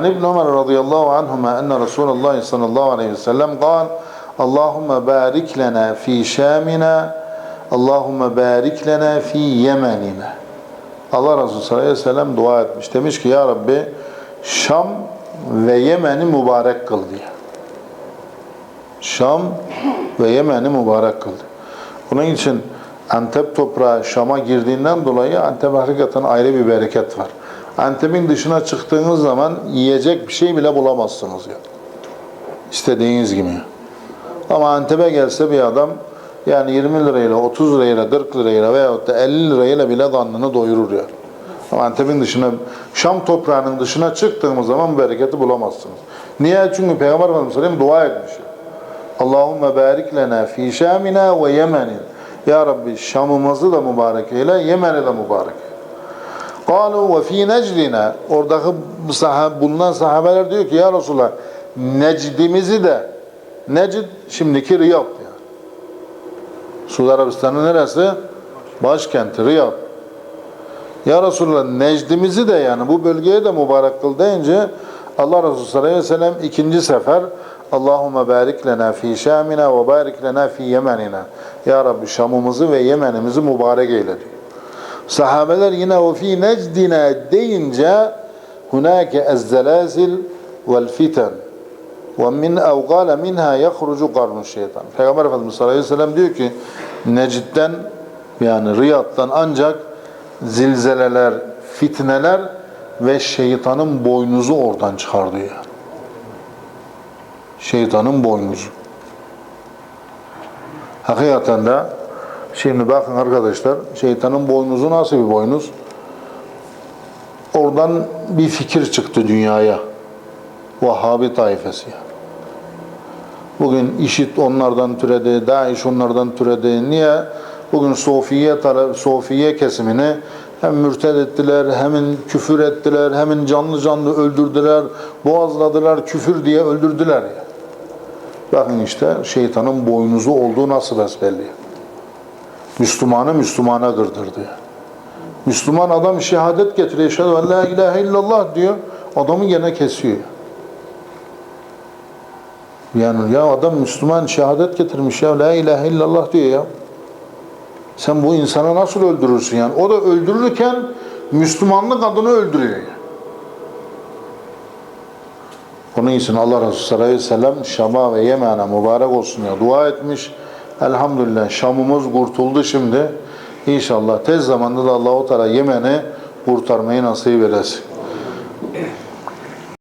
عن ابن عمر رضي الله عنهما أن رسول الله صلى الله عليه وسلم قال اللهم بارك لنا في شامنا اللهم بارك لنا في يمننا Allah Resulü sallallahu aleyhi ve sellem dua etmiş. Demiş ki ya Rabbi Şam ve Yemen'i mübarek kıl diye. Şam ve Yemen'i mübarek kıldı. Bunun için Antep toprağı Şam'a girdiğinden dolayı Antep hakikaten ayrı bir bereket var. Antep'in dışına çıktığınız zaman yiyecek bir şey bile bulamazsınız ya. İstediğiniz gibi. Ama Antep'e gelse bir adam yani 20 lirayla, 30 lirayla, 40 lirayla veyahut da 50 lirayla bile karnını doyurur ya. Ama Antep'in dışına, Şam toprağının dışına çıktığımız zaman bereketi bulamazsınız. Niye? Çünkü Peygamber Efendimiz Aleyhisselam dua etmiş. Allahümme barik lena fi Şamina ve Yemenin. Ya Rabbi Şam'ımızı da mübarek eyle, Yemen'i de mübarek eyle. Ve fi necdina. Oradaki sahab, bulunan sahabeler diyor ki ya Resulallah Necdimizi de Necd şimdiki Riyad yani. Suudi Arabistan'ın neresi? Başkenti Riyad. Ya Resulallah Necdimizi de yani bu bölgeye de mübarek kıl deyince Allah Resulü sallallahu aleyhi ve sellem ikinci sefer Allahümme barik lena fi Şamina ve barik lena fi Yemenina. Ya Rabbi Şam'ımızı ve Yemen'imizi mübarek eyle diyor. Sahabeler yine o fi necdina deyince hunake ezzelazil vel fiten ve min evgale minha yahrucu karnu şeytan. Peygamber Efendimiz sallallahu aleyhi ve sellem diyor ki Necid'den yani Riyad'dan ancak zilzeleler, fitneler ve şeytanın boynuzu oradan çıkar diyor. Şeytanın boynuzu. Hakikaten de şimdi bakın arkadaşlar şeytanın boynuzu nasıl bir boynuz? Oradan bir fikir çıktı dünyaya. Vahhabi taifesi. Bugün işit onlardan türedi, Daesh onlardan türedi. Niye? Bugün Sofiye, taraf, Sofiye kesimini hem mürted ettiler, hem küfür ettiler, hem canlı canlı öldürdüler, boğazladılar, küfür diye öldürdüler. Bakın işte şeytanın boynuzu olduğu nasıl besbelli. Müslümanı Müslümana kırdırdı. Müslüman adam şehadet getiriyor. Eşhedü en la ilahe illallah diyor. Adamı gene kesiyor. Yani ya adam Müslüman şehadet getirmiş ya la ilahe illallah diyor ya. Sen bu insanı nasıl öldürürsün yani? O da öldürürken Müslümanlık adını öldürüyor. Onun için Allah Resulü sallallahu aleyhi ve sellem Şam'a ve Yemen'e mübarek olsun ya dua etmiş. Elhamdülillah Şam'ımız kurtuldu şimdi. İnşallah tez zamanda da Allah-u Teala Yemen'i kurtarmayı nasip eylesin.